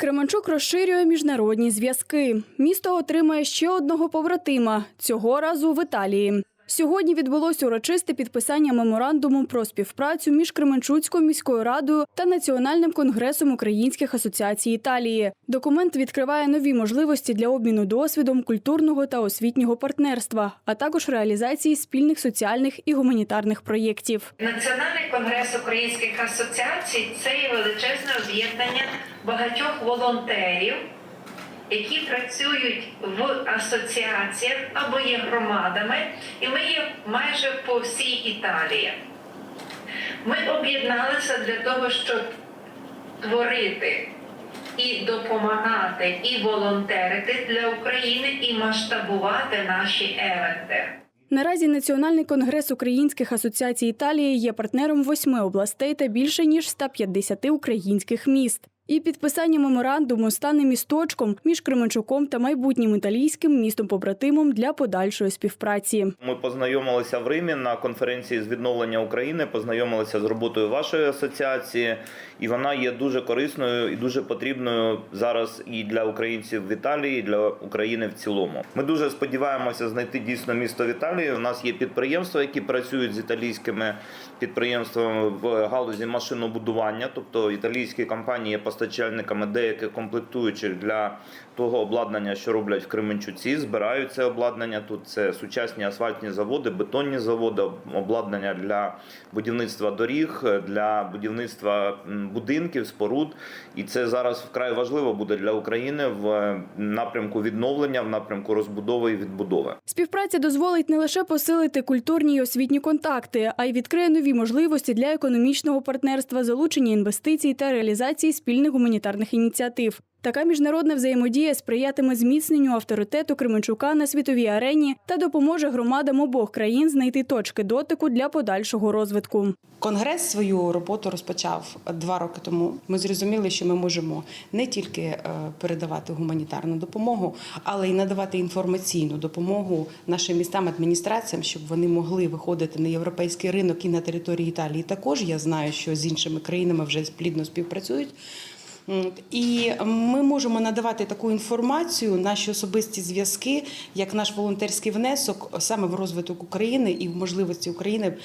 Кременчук розширює міжнародні зв'язки. Місто отримає ще одного побратима цього разу в Італії. Сьогодні відбулось урочисте підписання меморандуму про співпрацю між Кременчуцькою міською радою та Національним конгресом українських асоціацій Італії. Документ відкриває нові можливості для обміну досвідом культурного та освітнього партнерства, а також реалізації спільних соціальних і гуманітарних проєктів. Національний конгрес українських асоціацій це є величезне об'єднання багатьох волонтерів, які працюють в асоціаціях або є громадами, і ми є майже по всій Італії. Ми об'єдналися для того, щоб творити і допомагати, і волонтерити для України, і масштабувати наші евенти. Наразі Національний конгрес українських асоціацій Італії є партнером восьми областей та більше ніж 150 українських міст. І підписання меморандуму стане місточком між Кременчуком та майбутнім італійським містом-побратимом для подальшої співпраці. Ми познайомилися в Римі на конференції з відновлення України, познайомилися з роботою вашої асоціації, і вона є дуже корисною і дуже потрібною зараз і для українців в Італії, і для України в цілому. Ми дуже сподіваємося знайти дійсно місто в Італії. У нас є підприємства, які працюють з італійськими підприємствами в галузі машинобудування, тобто італійські компанії є постачальниками деяких комплектуючих для того обладнання, що роблять в Кременчуці. Збирають це обладнання. Тут це сучасні асфальтні заводи, бетонні заводи, обладнання для будівництва доріг, для будівництва будинків, споруд. І це зараз вкрай важливо буде для України в е, напрямку відновлення, в напрямку розбудови і відбудови. Співпраця дозволить не лише посилити культурні і освітні контакти, а й відкриє нові можливості для економічного партнерства, залучення інвестицій та реалізації спільних гуманітарних ініціатив. Така міжнародна взаємодія сприятиме зміцненню авторитету Кременчука на світовій арені та допоможе громадам обох країн знайти точки дотику для подальшого розвитку. Конгрес свою роботу розпочав два роки тому. Ми зрозуміли, що ми можемо не тільки е, передавати гуманітарну допомогу, але й надавати інформаційну допомогу нашим містам адміністраціям, щоб вони могли виходити на європейський ринок і на території Італії. Також я знаю, що з іншими країнами вже плідно співпрацюють. І ми можемо надавати таку інформацію, наші особисті зв'язки, як наш волонтерський внесок саме в розвиток України і в можливості України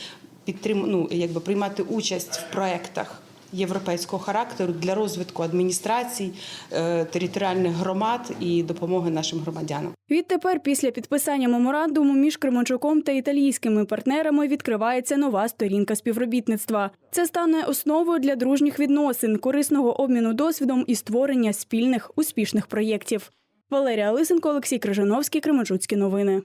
підтрим... ну, якби приймати участь в проектах європейського характеру для розвитку адміністрацій, е, територіальних громад і допомоги нашим громадянам. Відтепер, після підписання меморандуму між Кременчуком та італійськими партнерами відкривається нова сторінка співробітництва. Це стане основою для дружніх відносин, корисного обміну досвідом і створення спільних успішних проєктів. Валерія Лисенко, Олексій Крижановський, Кременчуцькі новини.